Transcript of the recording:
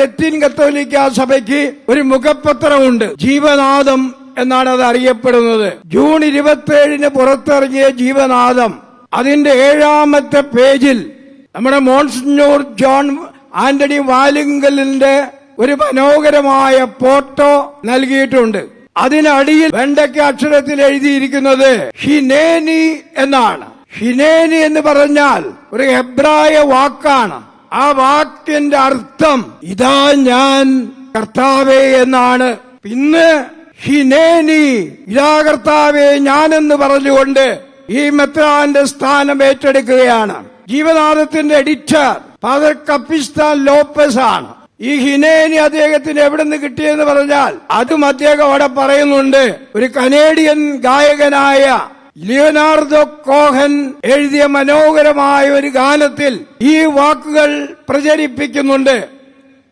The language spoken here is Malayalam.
ലത്തീൻ കത്തോലിക്ക സഭയ്ക്ക് ഒരു മുഖപത്രമുണ്ട്. ജീവനാദം എന്നാണ് അത് അറിയപ്പെടുന്നത്. ജൂൺ ഇരുപത്തിയേഴിന് പുറത്തിറങ്ങിയ ജീവനാദം. അതിന്റെ ഏഴാമത്തെ പേജിൽ നമ്മുടെ മോൺസിഞ്ഞൂർ ജോൺ ആന്റണി വാലിങ്കലിന്റെ ഒരു മനോഹരമായ ഫോട്ടോ നൽകിയിട്ടുണ്ട്. അതിനടിയിൽ വെണ്ടയ്ക്ക അക്ഷരത്തിൽ എഴുതിയിരിക്കുന്നത് ഹിനേനി എന്നാണ്. ഹിനേനി എന്ന് പറഞ്ഞാൽ ഒരു ഹെബ്രായ വാക്കാണ്. ആ വാക്കിന്റെ അർത്ഥം ഇതാ ഞാൻ കർത്താവേ എന്നാണ്. പിന്നെ ഹിനേനി ഇതാ കർത്താവേ ഞാനെന്ന് പറഞ്ഞുകൊണ്ട് ഈ മെത്രാന്റെ സ്ഥാനം ഏറ്റെടുക്കുകയാണ്. ജീവനാഥത്തിന്റെ എഡിറ്റർ ഫാദർ കപ്പിസ്ഥാൻ ലോപ്പസ് ആണ്. ഈ ഹിനേനി അദ്ദേഹത്തിന് എവിടെ നിന്ന് കിട്ടിയെന്ന് പറഞ്ഞാൽ അതും അദ്ദേഹം അവിടെ പറയുന്നുണ്ട്. ഒരു കനേഡിയൻ ഗായകനായ ലിയോനാർഡോ കോഹൻ എഴുതിയ മനോഹരമായ ഒരു ഗാനത്തിൽ ഈ വാക്കുകൾ പ്രചരിപ്പിക്കുന്നുണ്ട്.